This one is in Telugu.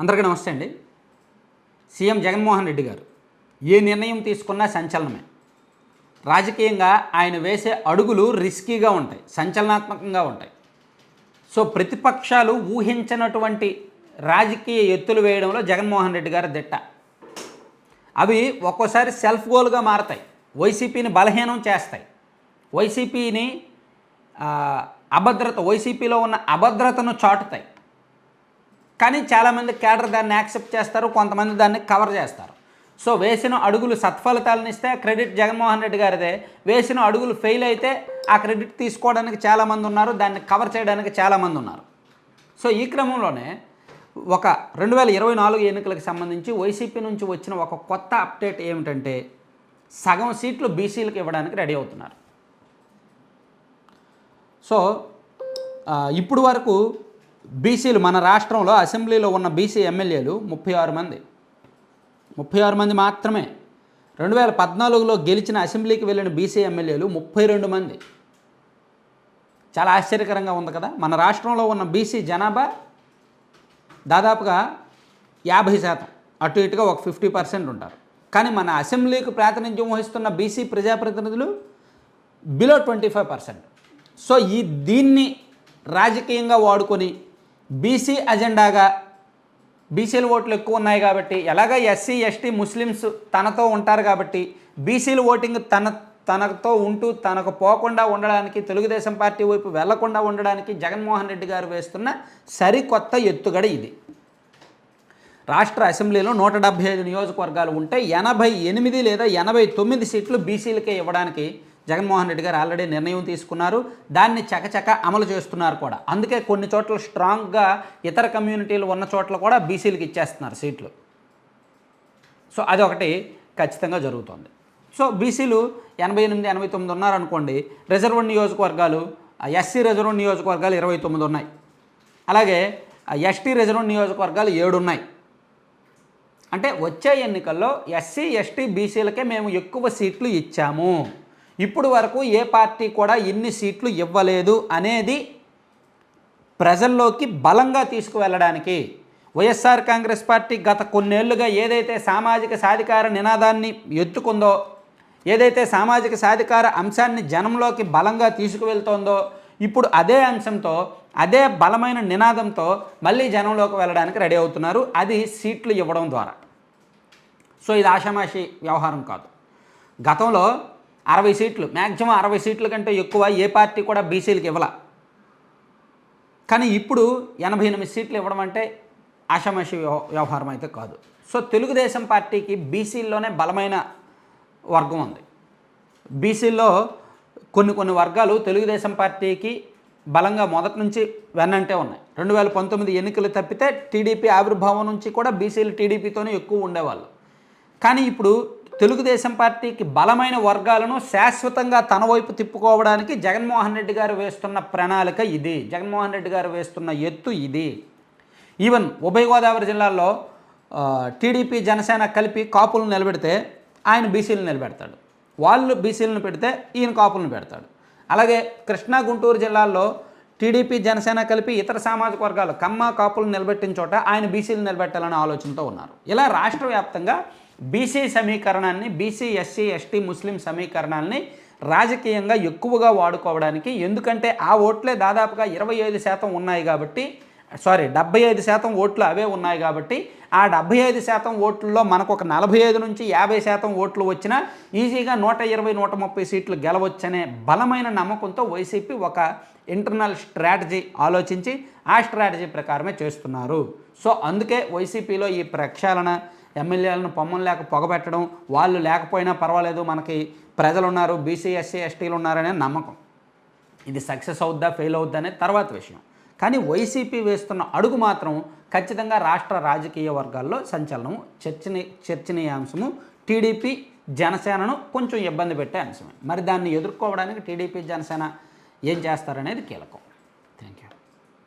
అందరికీ నమస్తే అండి. సీఎం జగన్మోహన్ రెడ్డి గారు ఏ నిర్ణయం తీసుకున్నా సంచలనమే. రాజకీయంగా ఆయన వేసే అడుగులు రిస్కీగా ఉంటాయి సంచలనాత్మకంగా ఉంటాయి. సో ప్రతిపక్షాలు ఊహించినటువంటి రాజకీయ ఎత్తులు వేయడంలో జగన్మోహన్ రెడ్డి గారు దిట్ట. అవి ఒక్కోసారి సెల్ఫ్ గోల్గా మారతాయి వైసీపీని బలహీనం చేస్తాయి. వైసీపీని అభద్రత వైసీపీలో ఉన్న అభద్రతను చాటుతాయి. కానీ చాలామంది కేడర్ దాన్ని యాక్సెప్ట్ చేస్తారు కొంతమంది దాన్ని కవర్ చేస్తారు. సో వేసిన అడుగులు సత్ఫలితాలను ఇస్తే క్రెడిట్ జగన్మోహన్ రెడ్డి గారిదే. వేసిన అడుగులు ఫెయిల్ అయితే ఆ క్రెడిట్ తీసుకోవడానికి చాలామంది ఉన్నారు దాన్ని కవర్ చేయడానికి చాలామంది ఉన్నారు. సో ఈ క్రమంలోనే ఒక రెండు వేల ఇరవై నాలుగు ఎన్నికలకు సంబంధించి వైసీపీ నుంచి వచ్చిన ఒక కొత్త అప్డేట్ ఏమిటంటే సగం సీట్లు బీసీలకు ఇవ్వడానికి రెడీ అవుతున్నారు. సో ఇప్పుడు వరకు బీసీలు మన రాష్ట్రంలో అసెంబ్లీలో ఉన్న బీసీ ఎమ్మెల్యేలు ముప్పై ఆరు మంది. ముప్పై ఆరు మంది మాత్రమే. రెండు వేల పద్నాలుగులో గెలిచిన అసెంబ్లీకి వెళ్ళిన బీసీ ఎమ్మెల్యేలు ముప్పై రెండు మంది. చాలా ఆశ్చర్యకరంగా ఉంది కదా. మన రాష్ట్రంలో ఉన్న బీసీ జనాభా దాదాపుగా యాభై శాతం. అటు ఇటుగా ఒక ఫిఫ్టీ పర్సెంట్ ఉంటారు. కానీ మన అసెంబ్లీకి ప్రాతినిధ్యం వహిస్తున్న బీసీ ప్రజాప్రతినిధులు below twenty five percent so ఈ దీన్ని రాజకీయంగా వాడుకొని బీసీ అజెండాగా బీసీల ఓట్లు ఎక్కువ ఉన్నాయి కాబట్టి ఎలాగ ఎస్సీ ఎస్టీ ముస్లిమ్స్ తనతో ఉంటారు కాబట్టి బీసీల ఓటింగ్ తన తనతో ఉంటూ తనకు పోకుండా ఉండడానికి తెలుగుదేశం పార్టీ వైపు వెళ్ళకుండా ఉండడానికి జగన్మోహన్ రెడ్డి గారు వేస్తున్న సరికొత్త ఎత్తుగడ ఇది. రాష్ట్ర అసెంబ్లీలో నూట డెబ్బై ఐదు నియోజకవర్గాలు ఉంటే ఎనభై ఎనిమిది లేదా ఎనభై తొమ్మిది సీట్లు బీసీలకే ఇవ్వడానికి జగన్మోహన్ రెడ్డి గారు ఆల్రెడీ నిర్ణయం తీసుకున్నారు. దాన్ని చకచక అమలు చేస్తున్నారు కూడా. అందుకే కొన్ని చోట్ల స్ట్రాంగ్గా ఇతర కమ్యూనిటీలు ఉన్న చోట్ల కూడా బీసీలకు ఇచ్చేస్తున్నారు సీట్లు. సో అదొకటి ఖచ్చితంగా జరుగుతోంది. సో బీసీలు ఎనభై ఎనిమిది ఎనభై తొమ్మిది ఉన్నారనుకోండి రిజర్వ్ నియోజకవర్గాలు ఎస్సీ రిజర్వ్ నియోజకవర్గాలు ఇరవై తొమ్మిది ఉన్నాయి. అలాగే ఎస్టీ రిజర్వ్ నియోజకవర్గాలు ఏడు ఉన్నాయి. అంటే వచ్చే ఎన్నికల్లో ఎస్సీ ఎస్టీ బీసీలకే మేము ఎక్కువ సీట్లు ఇచ్చాము. ఇప్పుడు వరకు ఏ పార్టీ కూడా ఇన్ని సీట్లు ఇవ్వలేదు అనేది ప్రజల్లోకి బలంగా తీసుకువెళ్ళడానికి వైఎస్ఆర్ కాంగ్రెస్ పార్టీ గత కొన్నేళ్ళుగా ఏదైతే సామాజిక సాధికార నినాదాన్ని ఎత్తుకుందో ఏదైతే సామాజిక సాధికార అంశాన్ని జనంలోకి బలంగా తీసుకువెళ్తోందో ఇప్పుడు అదే అంశంతో అదే బలమైన నినాదంతో మళ్ళీ జనంలోకి వెళ్ళడానికి రెడీ అవుతున్నారు. అది సీట్లు ఇవ్వడం ద్వారా. సో ఇది ఆషామాషి వ్యవహారం కాదు. గతంలో అరవై సీట్లు మ్యాక్సిమం అరవై సీట్ల కంటే ఎక్కువ ఏ పార్టీ కూడా బీసీలకు ఇవ్వాల. కానీ ఇప్పుడు ఎనభై ఎనిమిది సీట్లు ఇవ్వడం అంటే ఆషామాషి వ్యవ- వ్యవహారం అయితే కాదు. సో తెలుగుదేశం పార్టీకి బీసీల్లోనే బలమైన వర్గం ఉంది. బీసీల్లో కొన్ని కొన్ని వర్గాలు తెలుగుదేశం పార్టీకి బలంగా మొదటి నుంచి వెన్నంటే ఉన్నాయి. రెండు వేల పంతొమ్మిది ఎన్నికలు తప్పితే టీడీపీ ఆవిర్భావం నుంచి కూడా బీసీలు టీడీపీతోనే ఎక్కువ ఉండేవాళ్ళు. కానీ ఇప్పుడు తెలుగుదేశం పార్టీకి బలమైన వర్గాలను శాశ్వతంగా తన వైపు తిప్పుకోవడానికి జగన్మోహన్ రెడ్డి గారు వేస్తున్న ప్రణాళిక ఇది. జగన్మోహన్ రెడ్డి గారు వేస్తున్న ఎత్తు ఇది. ఈవెన్ ఉభయ గోదావరి జిల్లాలో టీడీపీ జనసేన కలిపి కాపులను నిలబెడితే ఆయన బీసీలను నిలబెడతాడు. వాళ్ళు బీసీలను పెడితే ఈయన కాపులను పెడతాడు. అలాగే కృష్ణా గుంటూరు జిల్లాల్లో టీడీపీ జనసేన కలిపి ఇతర సామాజిక వర్గాలు కమ్మ కాపులను నిలబెట్టిన చోట ఆయన బీసీలు నిలబెట్టాలనే ఆలోచనతో ఉన్నారు. ఇలా రాష్ట్ర వ్యాప్తంగా బీసీ సమీకరణాన్ని బీసీ ఎస్సీ ఎస్టీ ముస్లిం సమీకరణాన్ని రాజకీయంగా ఎక్కువగా వాడుకోవడానికి ఎందుకంటే ఆ ఓట్లే దాదాపుగా ఇరవై ఐదు శాతం ఉన్నాయి కాబట్టి సారీ డెబ్బై ఐదు శాతం ఓట్లు అవే ఉన్నాయి కాబట్టి ఆ డెబ్బై ఐదు శాతం ఓట్లలో మనకు ఒక నలభై ఐదు నుంచి యాభై శాతం ఓట్లు వచ్చినా ఈజీగా నూట ఇరవై నూట ముప్పై సీట్లు గెలవచ్చనే బలమైన నమ్మకంతో వైసీపీ ఒక ఇంటర్నల్ స్ట్రాటజీ ఆలోచించి ఆ స్ట్రాటజీ ప్రకారమే చేస్తున్నారు. సో అందుకే వైసీపీలో ఈ ప్రక్షాళన ఎమ్మెల్యేలను పొమ్మం లేక పొగబెట్టడం వాళ్ళు లేకపోయినా పర్వాలేదు మనకి ప్రజలు ఉన్నారు బీసీ ఎస్సీ ఎస్టీలు ఉన్నారనే నమ్మకం. ఇది సక్సెస్ అవుద్దా ఫెయిల్ అవుద్దా అనేది తర్వాత విషయం. కానీ వైసీపీ వేస్తున్న అడుగు మాత్రం ఖచ్చితంగా రాష్ట్ర రాజకీయ వర్గాల్లో సంచలనం చర్చని చర్చనీయాంశము టీడీపీ జనసేనను కొంచెం ఇబ్బంది పెట్టే అంశమే. మరి దాన్ని ఎదుర్కోవడానికి టీడీపీ జనసేన ఏం చేస్తారనేది కీలకం.